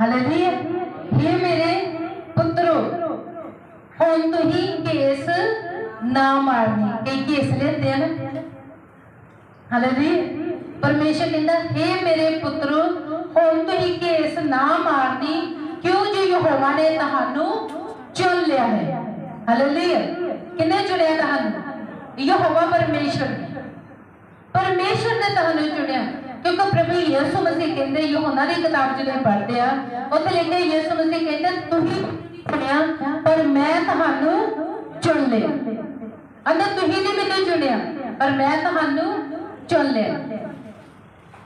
Hallelujah. हे ਮੇਰੇ ਪੁੱਤਰੋ, ਹੁਣ ਤੁਸੀਂ ਕੇਸ ਨਾ ਮਾਰਨੀ। ਕਈ ਕੇਸ ਲੈਂਦੇ ਹਨ ਹਾਲੇਲੂਇਆ। ਪਰਮੇਸ਼ਰ ਕਹਿੰਦਾ हे ਮੇਰੇ ਪੁੱਤਰੋ, ਹੁਣ ਤੁਸੀਂ ਕੇਸ ਨਾ ਮਾਰਨੀ, ਕਿਉਂ ਜੋ ਯਹੋਵਾ ਨੇ ਤੁਹਾਨੂੰ ਚੁਣ ਲਿਆ ਹੈ? ਹਾਲੇਲੂਇਆ। ਕਿੰਨੇ ਚੁਣਿਆ ਤੁਹਾਨੂੰ? ਯਹੋਵਾ ਪਰਮੇਸ਼ਰ ਨੇ। ਪਰਮੇਸ਼ਰ ਨੇ ਤੁਹਾਨੂੰ ਚੁਣਿਆ। ਕਿਉਂਕਿ ਪ੍ਰਭੂ ਯਿਸੂ ਮਸੀਹ ਕਹਿੰਦੇ ਯੋਹਨਾ ਦੀ ਕਿਤਾਬ ਜਦੋਂ ਪੜ੍ਹਦੇ ਆ, ਉੱਥੇ ਲਿਖਿਆ ਯਿਸੂ ਮਸੀਹ ਕਹਿੰਦੇ, ਤੁਸੀਂ ਚੁਣਿਆ ਪਰ ਮੈਂ ਤੁਹਾਨੂੰ ਚੁਣ ਲਿਆ ਅੰਦਰ ਤੁਸੀਂ ਨਹੀਂ ਮੈਨੂੰ ਚੁਣਿਆ, ਪਰ ਮੈਂ ਤੁਹਾਨੂੰ ਚੁਣ ਲਿਆ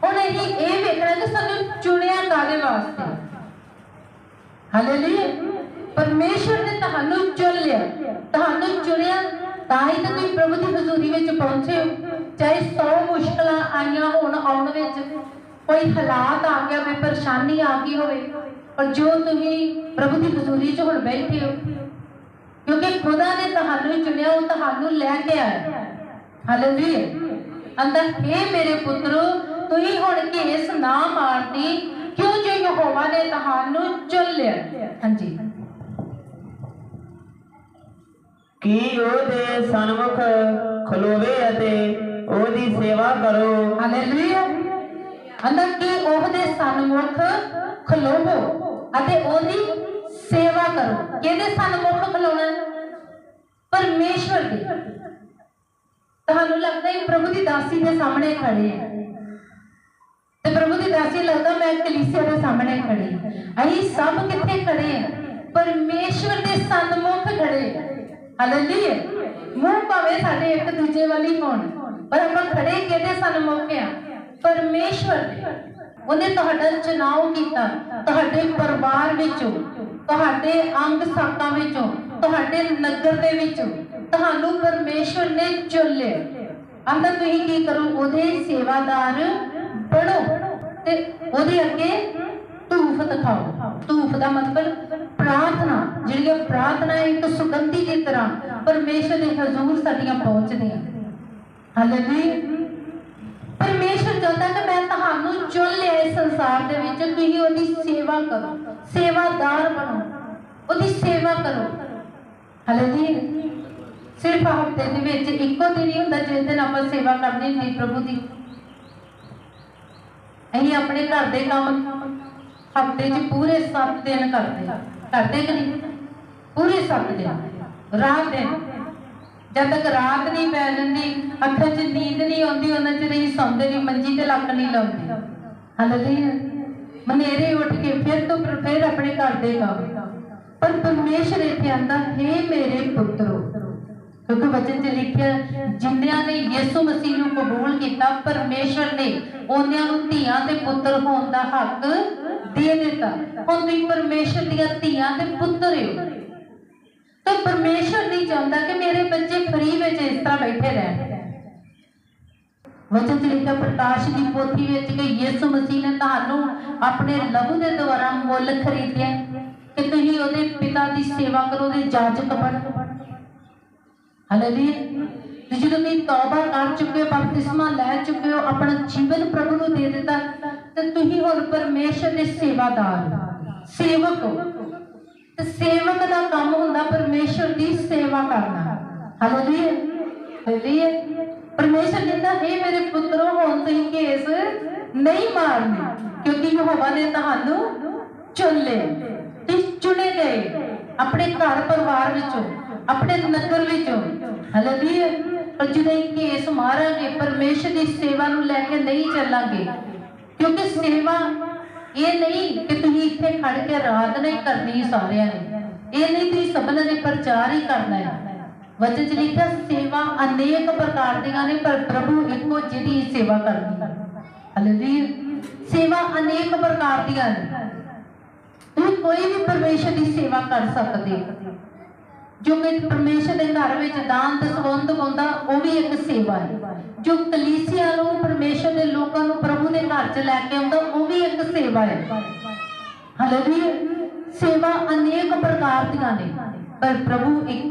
ਹੁਣ ਅਸੀਂ ਇਹ ਵੇਖਣਾ ਕਿ ਸਾਨੂੰ ਚੁਣਿਆ ਕਾਦੇ ਵਾਸਤੇ? ਹਾਲੇਲੂਇਆ ਪਰਮੇਸ਼ਰ ਨੇ ਤੁਹਾਨੂੰ ਚੁਣ ਲਿਆ। ਤੁਹਾਨੂੰ ਚੁਣਿਆ ਤਾਂ ਹੀ ਤਾਂ ਤੁਸੀਂ ਪ੍ਰਭੂ ਦੀ ਹਜ਼ੂਰੀ ਵਿੱਚ ਪਹੁੰਚੇ ਹੋ। ਆਉਣ ਵਿੱਚ ਕੋਈ ਹਾਲਾਤ ਆ ਗਿਆ ਕੋਈ ਪਰੇਸ਼ਾਨੀ ਆ ਗਈ ਹੋਵੇ ਪਰ ਜੋ ਤੁਸੀਂ ਪ੍ਰਭੂ ਦੀ ਹਜ਼ੂਰੀ 'ਚ ਹੁਣ ਬੈਠੇ ਹੋ ਕਿਉਂਕਿ ਖੁਦਾ ਨੇ ਤੁਹਾਨੂੰ ਚੁਣਿਆ ਉਹ ਤੁਹਾਨੂੰ ਲੈ ਕੇ ਆਇਆ। ਹਾਲੇਲੂਇਆ ਅੰਦਰ हे ਮੇਰੇ ਪੁੱਤਰੋ ਤੁਸੀਂ ਹੁਣ ਕੇਸ ਨਾ ਮਾਰਨੀ ਕਿਉਂ ਜੋ ਯਹੋਵਾ ਨੇ ਤੁਹਾਨੂੰ ਚੁਣ ਲਿਆ? ਹਾਂਜੀ। ਕੀ ਉਹਦੇ ਸਨਮੁਖ ਖਲੋਵੇ ਅਤੇ ਉਹਦੀ ਸੇਵਾ ਕਰੋ? ਹਾਲੇਲੂਇਆ ਅੰਦਰ ਕੀ ਉਹਦੇ ਸਨਮੁਖ ਖਲੋਵੋ ਅਤੇ ਉਹਦੀ ਸੇਵਾ ਕਰੋ। ਕਿਹਦੇ ਸਨਮੁਖ ਖਲੋਣਾ? ਪਰਮੇਸ਼ਵਰ ਦੇ। ਤੁਹਾਨੂੰ ਲੱਗਦਾ ਹੈ ਪ੍ਰਭੂ ਦੀ ਦਾਸੀ ਦੇ ਸਾਹਮਣੇ ਖੜੇ ਆ? ਤੇ ਪ੍ਰਭੂ ਦੀ ਦਾਸੀ ਲੱਗਦਾ ਮੈਂ ਕਲੀਸਿਆ ਦੇ ਸਾਹਮਣੇ ਖੜੀ ਅਸੀਂ ਸਭ ਕਿੱਥੇ ਖੜੇ ਆ? ਪਰਮੇਸ਼ਵਰ ਦੇ ਸਨਮੁਖ ਖੜੇ ਹਾਲੇਲੂਇਆ ਮੂੰਹ ਭਾਵੇਂ ਸਾਡੇ ਇੱਕ ਦੂਜੇ ਵਾਲੀ ਹੋਣ, ਪਰ ਆਪਾਂ ਖੜੇ ਕਿਹਦੇ ਸਨਮੁਖ ਆ? ਪਰਮੇਸ਼ਵਰ ਦੇ ਉਹਨੇ ਤੁਹਾਡਾ ਚੁਣਾਵ ਕੀਤਾ, ਤੁਹਾਡੇ ਪਰਿਵਾਰ ਵਿੱਚੋਂ, ਤੁਹਾਡੇ ਅੰਗ ਸਾਕਾਂ ਵਿੱਚੋਂ, ਤੁਹਾਡੇ ਨਗਰ ਦੇ ਵਿੱਚੋਂ, ਤੁਹਾਨੂੰ ਪਰਮੇਸ਼ਵਰ ਨੇ ਚੁਣ ਆਂਦਾ ਤੁਸੀਂ ਕੀ ਕਰੋ? ਉਹਦੇ ਸੇਵਾਦਾਰ ਬਣੋ ਤੇ ਉਹਦੇ ਅੱਗੇ ਧੂਫ ਦਿਖਾਓ। ਧੂਫ ਦਾ ਮਤਲਬ ਪ੍ਰਾਰਥਨਾ ਜਿਹੜੀ ਇਹ ਪ੍ਰਾਰਥਨਾ ਇੱਕ ਸੁਗੰਧੀ ਦੀ ਤਰ੍ਹਾਂ ਪਰਮੇਸ਼ਰ ਦੇ ਹਜ਼ੂਰ ਸਾਡੀਆਂ ਪਹੁੰਚਦੀਆਂ। ਹਾਲੇਲੂਇਆ ਤੁਸੀਂ ਉਹਦੀ ਸੇਵਾ ਕਰੋ, ਸੇਵਾਦਾਰ ਬਣੋ, ਉਹਦੀ ਸੇਵਾ ਕਰੋ। ਹਾਲੇਲੂਇਆ ਸਿਰਫ ਹਫ਼ਤੇ ਦੇ ਵਿੱਚ ਇੱਕੋ ਦਿਨ ਹੀ ਹੁੰਦਾ ਜਿਸ ਦਿਨ ਆਪਾਂ ਸੇਵਾ ਕਰਨੀ ਹੁੰਦੀ ਪ੍ਰਭੂ ਦੀ। ਅਸੀਂ ਆਪਣੇ ਘਰ ਦੇ ਕੰਮ ਹਫ਼ਤੇ 'ਚ ਪੂਰੇ 7 ਦਿਨ ਕਰਦੇ ਕਰਦੇ ਕਿ ਨਹੀਂ? ਪੂਰੇ 7 ਦਿਨ। ਰਾਤ ਦਿਨ। ਜਦ ਤੱਕ ਰਾਤ ਨਹੀਂ ਪੈ ਜਾਂਦੀ ਅੱਖਾਂ 'ਚ ਨੀਂਦ ਨਹੀਂ ਆਉਂਦੀ, ਉਹਨਾਂ ਚ ਅਸੀਂ ਸੌਂਦੇ ਨਹੀਂ ਮੰਜੀ ਤੇ ਲੱਕ ਨਹੀਂ ਲਾਉਂਦੇ। ਹਾਲੇਲੂਇਆ ਮਨੇਰੇ ਉੱਠ ਕੇ ਫਿਰ ਤੋਂ ਫਿਰ- ਆਪਣੇ ਘਰ ਦੇ ਕੰਮ। ਪਰ ਪਰਮੇਸ਼ਰ ਇੱਥੇ ਆਂਦਾ, ਹੈ ਮੇਰੇ ਪੁੱਤਰੋ। ਕਿਉਂਕਿ ਵਚਨ 'ਚ ਲਿਖਿਆ ਜਿੰਦਿਆਂ ਨੇ ਯਿਸੂ ਮਸੀਹ ਨੂੰ ਕਬੂਲ ਕੀਤਾ, ਪਰਮੇਸ਼ਰ ਨੇ ਉਹਨਾਂ ਨੂੰ ਧੀਆਂ ਤੇ ਪੁੱਤਰ ਹੋਣ ਦਾ ਹੱਕ ਦੇ ਦਿੱਤਾ। ਹੁਣ ਤੁਸੀਂ ਪਰਮੇਸ਼ਰ ਦੀਆਂ ਧੀਆਂ ਤੇ ਪੁੱਤਰ ਹੋ। ਤਾਂ ਪਰਮੇਸ਼ਰ ਨਹੀਂ ਚਾਹੁੰਦਾ ਕਿ ਮੇਰੇ ਬੱਚੇ ਫਰੀ ਵਿੱਚ ਇਸ ਤਰ੍ਹਾਂ ਬੈਠੇ ਰਹਿਣ। ਵਚਨ 'ਚ ਪ੍ਰਕਾਸ਼ ਦੀ ਪੋਥੀ ਵਿੱਚ ਕਿ ਯਿਸੂ ਮਸੀਹ ਨੇ ਤੁਹਾਨੂੰ ਆਪਣੇ ਲਹੂ ਦੇ ਦੁਆਰਾ ਮੁੱਲ ਖਰੀਦਿਆ ਕਿ ਤੁਸੀਂ ਉਹਦੇ ਪਿਤਾ ਦੀ ਸੇਵਾ ਕਰੋ, ਉਹਦੇ ਜਾਜਕ ਬਣੋ ਹਾਲੇਲੂਇਆ ਤੇ ਜਦੋਂ ਤੁਸੀਂ ਤੌਬਾ ਕਰ ਚੁੱਕੇ ਹੋ, ਬਪਤਿਸਮਾ ਲੈ ਚੁੱਕੇ ਹੋ, ਆਪਣਾ ਜੀਵਨ ਪ੍ਰਭੂ ਨੂੰ ਦੇ ਦਿੱਤਾ, ਤੇ ਤੁਸੀਂ ਹੁਣ ਪਰਮੇਸ਼ਰ ਦੇ ਸੇਵਾਦਾਰ ਸੇਵਕ ਹੋ। ਤੇ ਸੇਵਕ ਦਾ ਕੰਮ ਹੁੰਦਾ ਪਰਮੇਸ਼ਰ ਦੀ ਸੇਵਾ ਕਰਨਾ। ਹਾਲੇਲੂਇਆ ਹਾਲੇਲੂਇਆ ਪਰਮੇਸ਼ਰ ਕਹਿੰਦਾ, ਹੈ ਮੇਰੇ ਪੁੱਤਰੋ, ਹੁਣ ਤੁਸੀਂ ਕੇਸ ਨਹੀਂ ਮਾਰਨੇ, ਕਿਉਂਕਿ ਯਹੋਵਾ ਨੇ ਤੁਹਾਨੂੰ ਚੁਣ ਲਿਆ ਤੁਸੀਂ ਚੁਣੇ ਗਏ ਆਪਣੇ ਘਰ ਪਰਿਵਾਰ ਵਿੱਚੋਂ, ਆਪਣੇ ਨਗਰ ਵਿੱਚੋਂ। ਹਾਲੇਲੂਇਆ। ਪਰ ਜਦੋਂ ਇਹ ਕੇਸ ਮਾਰਾਂਗੇ, ਪਰਮੇਸ਼ਰ ਦੀ ਸੇਵਾ ਨੂੰ ਲੈ ਕੇ ਨਹੀਂ ਚੱਲਾਂਗੇ, ਕਿਉਂਕਿ ਸੇਵਾ ਇਹ ਨਹੀਂ ਕਿ ਤੁਸੀਂ ਇੱਥੇ ਖੜ ਕੇ ਰਾਤ ਹੀ ਕਰਨੀ ਸਾਰਿਆਂ ਨੇ। ਇਹ ਨਹੀਂ ਤੁਸੀਂ ਸਭਨਾਂ ਨੇ ਪ੍ਰਚਾਰ ਹੀ ਕਰਨਾ ਹੈ। ਵਚਨ ਲਿਖਿਆ, ਸੇਵਾ ਅਨੇਕ ਪ੍ਰਕਾਰ ਦੀਆਂ ਨੇ, ਪਰ ਪ੍ਰਭੂ ਇੱਕੋ ਜਿਹਦੀ ਸੇਵਾ ਕਰਦੀ ਹੈ। ਹਾਲੇਲੂਇਆ ਸੇਵਾ ਅਨੇਕ ਪ੍ਰਕਾਰ ਦੀਆਂ ਨੇ। ਤੁਸੀਂ ਕੋਈ ਵੀ ਪਰਮੇਸ਼ਰ ਦੀ ਸੇਵਾ ਕਰ ਸਕਦੇ ਹੋ। ਜੋ ਕਿ ਪਰਮੇਸ਼ਰ ਦੇ ਘਰ ਵਿੱਚ ਦਾਨ ਦਸਵੰਦ ਹੁੰਦਾ ਉਹ ਵੀ ਇੱਕ ਸੇਵਾ ਹੈ। ਜੋ ਕਲੀਸਿਆ ਨੂੰ ਪਰਮੇਸ਼ਰ ਦੇ ਲੋਕਾਂ ਨੂੰ ਪ੍ਰਭੂ ਦੇ ਘਰ 'ਚ ਲੈ ਕੇ ਆਉਂਦਾ, ਉਹ ਵੀ ਇੱਕ ਸੇਵਾ ਹੈ। ਹਾਲੇਲੂਇਆ ਸੇਵਾ ਅਨੇਕ ਪ੍ਰਕਾਰ ਦੀਆਂ ਨੇ, ਪਰ ਪ੍ਰਭੂ ਇੱਕੋ